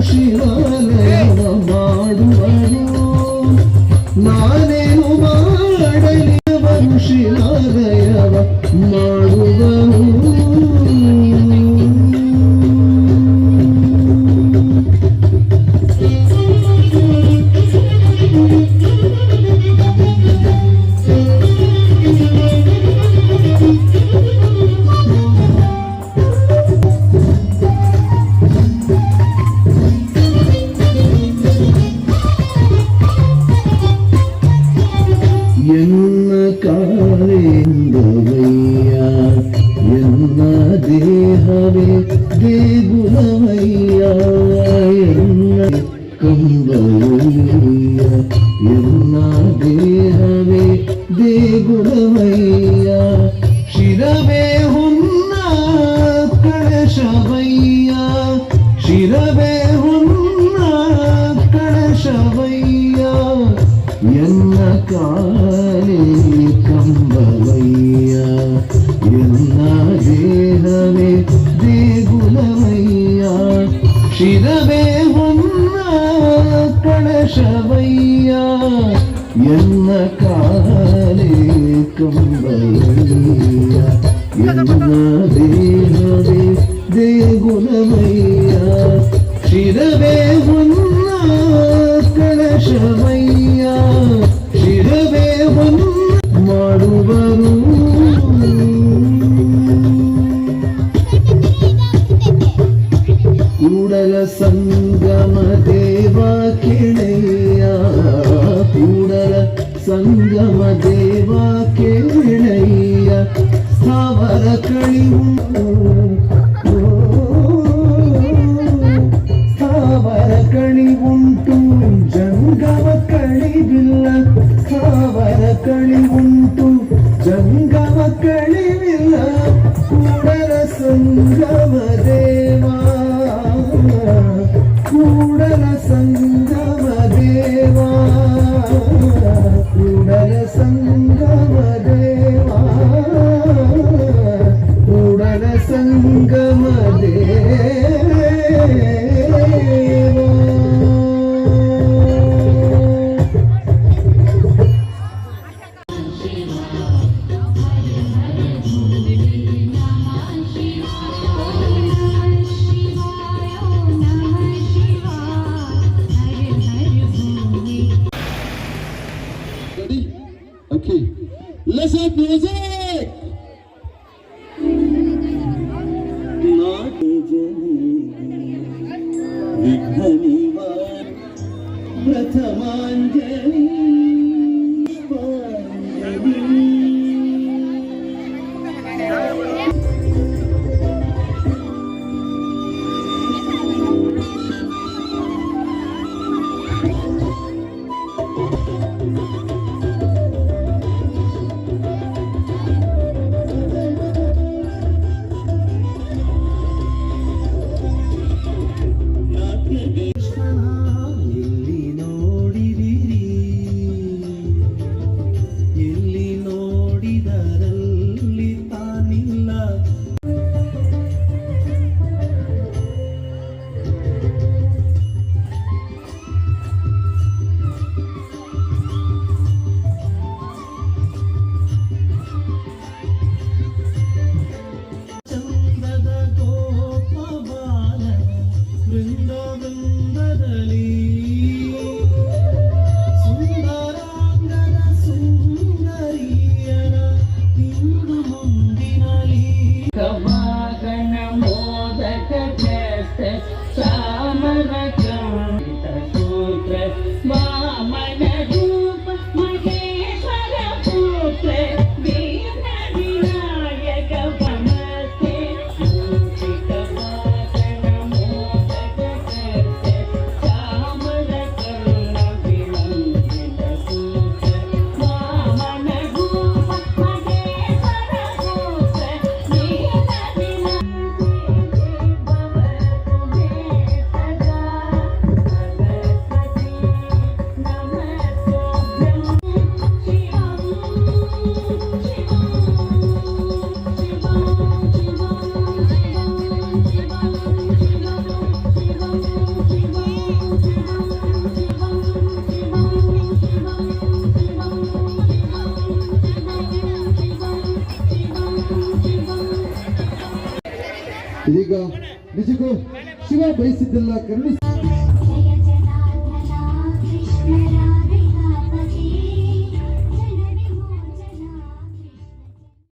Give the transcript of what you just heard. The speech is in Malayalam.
ಶಿವನ ಮಾಡುವರು ನಾನೇ എന്ന കാളേന്ദുവയ്യ എന്ന ദേഹവേ ദേഗുണമയ്യ എന്ന കമ്പയ്യ എന്ന ദേഹവേ ദേഗുണമയ്യ ಶಿರವೇ ಹೊನ್ನ ಕಳಶವಯ್ಯ എന്ന കാലേക്കും ദേഹുലമയ്യ ശിരവേ മുന്ന संगम देवा के नैया स्थावर कणिहू Okay, let's have music! विघ्ननिवार प्रथमाञ्जलि So ನಿಜಕ್ಕೂ ಶಿವ ಬಯಸಿದ್ದೆಲ್ಲ ಕರುಣಿಸಿ.